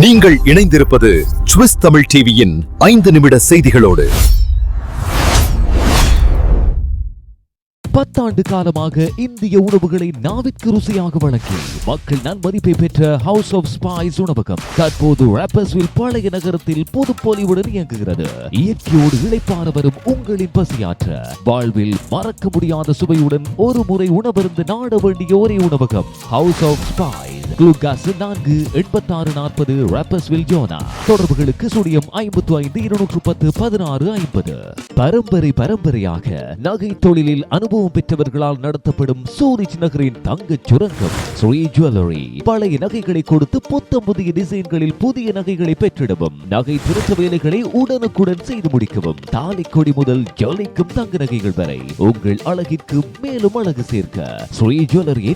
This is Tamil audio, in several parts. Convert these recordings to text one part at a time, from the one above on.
நீங்கள் இணைந்திருப்பது சுவிஸ் தமிழ் டிவியின் ஐந்து நிமிட செய்திகளோடு. பத்தாண்டு காலமாக இந்திய உணவுகளை நாவிற்கு ருசியாக வழங்கி மக்கள் நன்மதிப்பை பெற்ற ஹவுஸ் ஆஃப் ஸ்பைஸ் உணவகம் தற்போது பழைய நகரத்தில் புதுப்பொலிவுடன் இயங்குகிறது. இயற்கையோடு இழைப்பான வரும் உங்களின் பசியாற்ற வாழ்வில் மறக்க முடியாத சுவையுடன் ஒரு முறை உணவருந்து நாட வேண்டிய ஒரே உணவகம் ஹவுஸ் ஆஃப் ஸ்பைஸ் குளுகாஸ் நான்கு எண்பத்தாறு நாற்பது ராப்பர்ஸ்வில் ஜோனா தொடர்புகளுக்கு சுழியம் ஐம்பத்து ஐந்து இருநூற்று பத்து பதினாறு ஐம்பது. பரம்பரை பரம்பரையாக நகை தொழிலில் அனுபவம் பெற்றவர்களால் நடத்தப்படும் சூரிச் நகரின் தங்கச் சுரங்கம் ஸ்ரீ ஜுவல்லரி பழைய நகைகளை கொடுத்து புத்தம் புதிய டிசைன்களில் புதிய நகைகளை பெற்றிடவும் நகை திருத்த வேலைகளை உடனுக்குடன் செய்து முடிக்கவும் தாலி கொடி முதல் ஜொலிக்கும் தங்க நகைகள் வரை உங்கள் அழகிற்கு மேலும் அழகு சேர்க்க ஸ்ரீ ஜுவல்லரி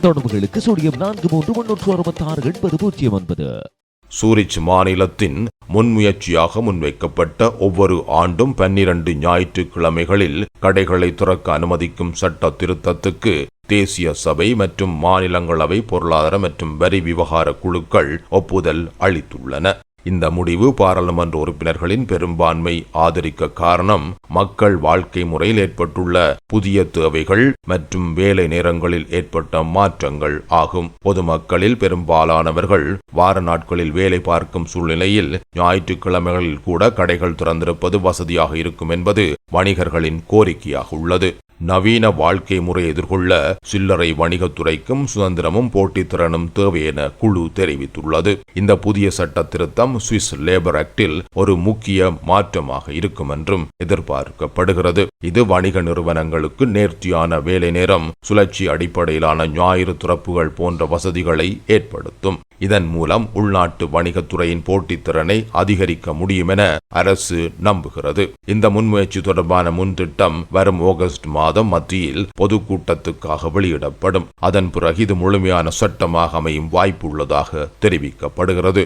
தொடர்புகளுக்கு சூடியம் நான்கு மூன்று முன்னூற்று அறுபத்தாறு எண்பது பூஜ்ஜியம் ஒன்பது. சூரிச் மாநிலத்தின் முன்முயற்சியாக முன்வைக்கப்பட்ட ஒவ்வொரு ஆண்டும் பன்னிரண்டு ஞாயிற்றுக்கிழமைகளில் கடைகளை திறக்க அனுமதிக்கும் சட்ட திருத்தத்துக்கு தேசிய சபை மற்றும் மாநிலங்களவை பொருளாதார மற்றும் வரி விவகார குழுக்கள் ஒப்புதல் அளித்துள்ளன. இந்த முடிவு பாராளுமன்ற உறுப்பினர்களின் பெரும்பான்மை ஆதரிக்க காரணம் மக்கள் வாழ்க்கை முறையில் ஏற்பட்டுள்ள புதிய தேவைகள் மற்றும் வேலை நேரங்களில் ஏற்பட்ட மாற்றங்கள் ஆகும். பொதுமக்களில் பெரும்பாலானவர்கள் வார நாட்களில் வேலை பார்க்கும் சூழ்நிலையில் ஞாயிற்றுக்கிழமைகளில் கூட கடைகள் திறந்திருப்பது வசதியாக இருக்கும் என்பது வணிகர்களின் கோரிக்கையாக உள்ளது. நவீன வாழ்க்கை முறை எதிர்கொள்ள சில்லறை வணிகத்துறைக்கும் சுதந்திரமும் போட்டித்திறனும் தேவை என குழு தெரிவித்துள்ளது. இந்த புதிய சட்ட திருத்தம் சுவிஸ் லேபர் ஆக்டில் ஒரு முக்கிய மாற்றமாக இருக்கும் என்றும் எதிர்பார்க்கப்படுகிறது. இது வணிக நிறுவனங்களுக்கு நேர்த்தியான வேலை நேரம் சுழற்சி அடிப்படையிலான ஞாயிறு துறப்புகள் போன்ற வசதிகளை ஏற்படுத்தும். இதன் மூலம் உள்நாட்டு வணிகத்துறையின் போட்டித்திறனை அதிகரிக்க முடியும் என அரசு நம்புகிறது. இந்த முன்முயற்சி தொடர்பான முன்திட்டம் வரும் ஆகஸ்ட் மாதம் மத்தியில் பொதுக்கூட்டத்துக்காக வெளியிடப்படும். அதன் பிறகு இது முழுமையான சட்டமாக அமையும் வாய்ப்பு உள்ளதாக தெரிவிக்கப்படுகிறது.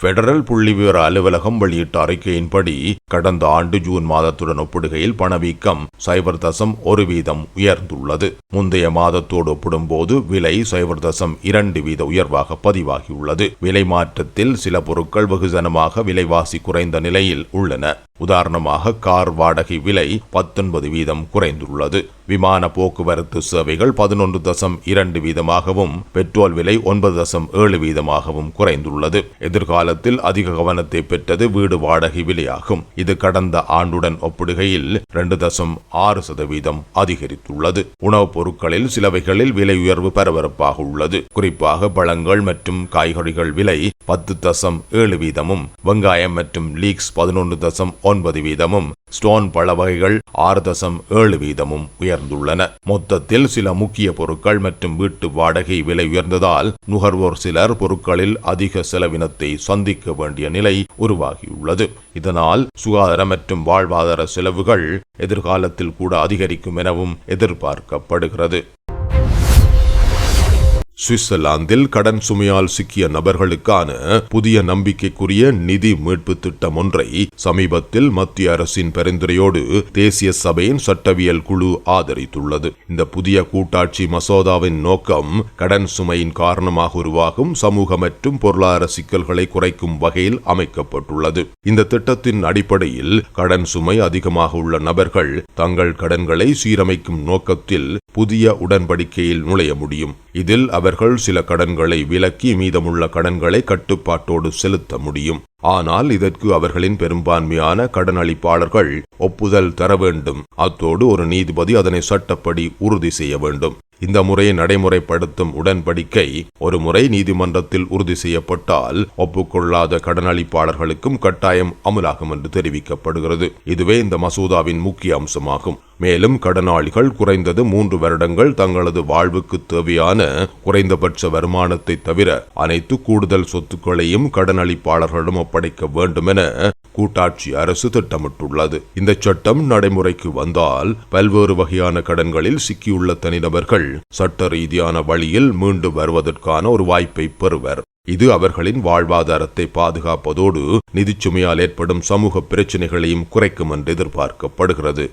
பெடரல் புள்ளிவிவர அலுவலகம் வெளியிட்ட அறிக்கையின்படி கடந்த ஆண்டு ஜூன் மாதத்துடன் ஒப்பிடுகையில் பணவீக்கம் சைபர் தசம் ஒரு வீதம் உயர்ந்துள்ளது. முந்தைய மாதத்தோடு ஒப்பிடும்போது விலை சைபர் தசம் இரண்டு வீத உயர்வாக பதிவாகியுள்ளது. விலை மாற்றத்தில் சில பொருட்கள் வெகுஜனமாக விலைவாசி குறைந்த நிலையில் உள்ளன. உதாரணமாக கார் வாடகை விலை பத்தொன்பது வீதம் குறைந்துள்ளது. விமான போக்குவரத்து சேவைகள் பதினொன்று தசம் இரண்டு வீதமாகவும் பெட்ரோல் விலை ஒன்பது தசம் ஏழு வீதமாகவும் குறைந்துள்ளது. எதிர்காலத்தில் அதிக கவனத்தை பெற்றது வீடு வாடகை விலையாகும். இது கடந்த ஆண்டுடன் ஒப்பிடுகையில் இரண்டு தசம் ஆறு சதவீதம் அதிகரித்துள்ளது. உணவுப் பொருட்களில் சிலவைகளில் விலை உயர்வு பரபரப்பாக உள்ளது. குறிப்பாக பழங்கள் மற்றும் காய்கறிகள் விலை பத்து தசம் ஏழு வீதமும் வெங்காயம் மற்றும் லீக்ஸ் பதினொன்று தசம் ஒன்பது வீதமும் ஸ்டோன் பழ வகைகள் ஆறு தசம் ஏழு வீதமும் உயர்ந்துள்ளன. மொத்தத்தில் சில முக்கிய பொருட்கள் மற்றும் வீட்டு வாடகை விலை உயர்ந்ததால் நுகர்வோர் சிலர் பொருட்களில் அதிக செலவினத்தை சந்திக்க வேண்டிய நிலை உருவாகியுள்ளது. இதனால் சுகாதார மற்றும் வாழ்வாதார செலவுகள் எதிர்காலத்தில் கூட அதிகரிக்கும் எனவும் எதிர்பார்க்கப்படுகிறது. சுவிட்சர்லாந்தில் கடன் சுமையால் சிக்கிய நபர்களுக்கான புதிய நம்பிக்கைக்குரிய நிதி மீட்பு திட்டம் ஒன்றை சமீபத்தில் மத்திய அரசின் பரிந்துரையோடு தேசிய சபையின் சட்டவியல் குழு ஆதரித்துள்ளது. இந்த புதிய கூட்டாட்சி மசோதாவின் நோக்கம் கடன் சுமையின் காரணமாக உருவாகும் சமூக மற்றும் பொருளாதார சிக்கல்களை குறைக்கும் வகையில் அமைக்கப்பட்டுள்ளது. இந்த திட்டத்தின் அடிப்படையில் கடன் சுமை அதிகமாக உள்ள நபர்கள் தங்கள் கடன்களை சீரமைக்கும் நோக்கத்தில் புதிய உடன்படிக்கையில் நுழைய முடியும். இதில் அவர் அவர்கள் சில கடன்களை விலக்கி மீதமுள்ள கடன்களை கட்டுப்பாட்டோடு செலுத்த முடியும். ஆனால் இதற்கு அவர்களின் பெரும்பான்மையான கடனளிப்பாளர்கள் ஒப்புதல் தர வேண்டும். அத்தோடு ஒரு நீதிபதி அதனை சட்டப்படி உறுதி செய்ய வேண்டும். இந்த முறையை நடைமுறைப்படுத்தும் உடன்படிக்கை ஒரு முறை நீதிமன்றத்தில் உறுதி செய்யப்பட்டால் ஒப்புக்கொள்ளாத கடனளிப்பாளர்களுக்கும் கட்டாயம் அமலாகும் என்று தெரிவிக்கப்படுகிறது. இதுவே இந்த மசோதாவின் முக்கிய அம்சமாகும். மேலும் கடனாளிகள் குறைந்தது மூன்று வருடங்கள் தங்களது வாழ்வுக்கு தேவையான குறைந்தபட்ச வருமானத்தை தவிர அனைத்து கூடுதல் சொத்துக்களையும் கடனளிப்பாளர்களிடம் ஒப்படைக்க வேண்டும் என கூட்டாட்சி அரசு திட்டமிட்டுள்ளது. இந்த சட்டம் நடைமுறைக்கு வந்தால் பல்வேறு வகையான கடன்களில் சிக்கியுள்ள தனிநபர்கள் சட்ட ரீதியான வழியில் மீண்டு வருவதற்கான ஒரு வாய்ப்பை பெறுவர். இது அவர்களின் வாழ்வாதாரத்தை பாதுகாப்பதோடு நிதிச்சுமையால் ஏற்படும் சமூக பிரச்சினைகளையும் குறைக்கும் என்று எதிர்பார்க்கப்படுகிறது.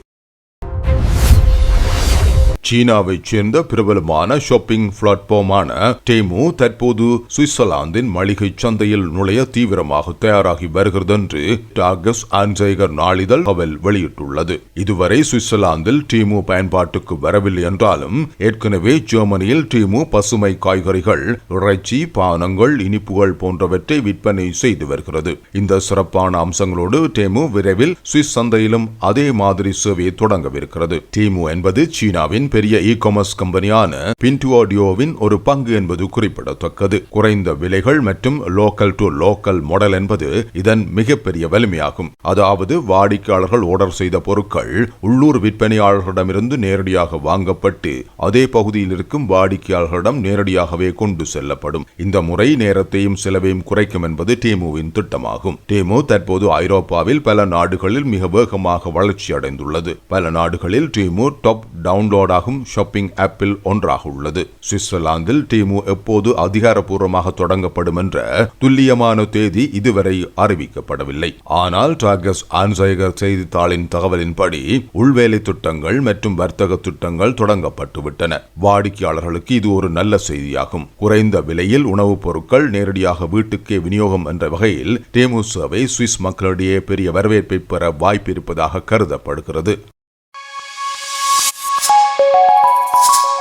சீனாவைச் சேர்ந்த பிரபலமான ஷாப்பிங் பிளாட்ஃபார்மான டேமு தற்போது சுவிட்சர்லாந்தின் மளிகை சந்தையில் நுழைய தீவிரமாக தயாராகி வருகிறது என்று டாகஸ் ஆன்சைகர் நாளிதழ் அவள் வெளியிட்டுள்ளது. இதுவரை சுவிட்சர்லாந்தில் டீமு பயன்பாட்டுக்கு வரவில்லை என்றாலும் ஏற்கனவே ஜெர்மனியில் டீமு பசுமை காய்கறிகள் இறைச்சி பானங்கள் இனிப்புகள் போன்றவற்றை விற்பனை செய்து வருகிறது. இந்த சிறப்பான அம்சங்களோடு டேமு விரைவில் சுவிஸ் சந்தையிலும் அதே மாதிரி சேவையை தொடங்கவிருக்கிறது. டீமு என்பது சீனாவின் பெரிய இ காமர்ஸ் கம்பெனியான பின்டு ஆடியோவின் ஒரு பங்கு என்பது குறிப்பிடத்தக்கது. குறைந்த விலைகள் மற்றும் லோக்கல் டு லோக்கல் மாடல் என்பது இதன் மிகப்பெரிய வலிமையாகும். அதாவது வாடிக்கையாளர்கள் ஆர்டர் செய்த பொருட்கள் உள்ளூர் விற்பனையாளர்களிடமிருந்து நேரடியாக வாங்கப்பட்டு அதே பகுதியில் இருக்கும் வாடிக்கையாளர்களிடம் நேரடியாகவே கொண்டு செல்லப்படும். இந்த முறை நேரத்தையும் செலவையும் குறைக்கும் என்பது டேமுவின் திட்டமாகும். டேமு தற்போது ஐரோப்பாவில் பல நாடுகளில் மிக வேகமாக வளர்ச்சி அடைந்துள்ளது பல நாடுகளில் டேமு டாப் டவுன்லோடாக டவுன்லோடாகும் ஷாப்பிங் ஆப்பில் ஒன்றாக உள்ளது. சுவிட்சர்லாந்தில் டீமு எப்போது அதிகாரப்பூர்வமாக தொடங்கப்படும் என்ற துல்லியமான தேதி இதுவரை அறிவிக்கப்படவில்லை. ஆனால் டாகஸ் ஆன்சைகர் செய்தித்தாளின் தகவலின்படி உள்வேலை திட்டங்கள் மற்றும் வர்த்தக திட்டங்கள் தொடங்கப்பட்டுவிட்டன. வாடிக்கையாளர்களுக்கு இது ஒரு நல்ல செய்தியாகும். குறைந்த விலையில் உணவுப் பொருட்கள் நேரடியாக வீட்டுக்கே விநியோகம் என்ற வகையில் டேமு சேவை சுவிஸ் மக்களிடையே பெரிய வரவேற்பை பெற வாய்ப்பு இருப்பதாக கருதப்படுகிறது. you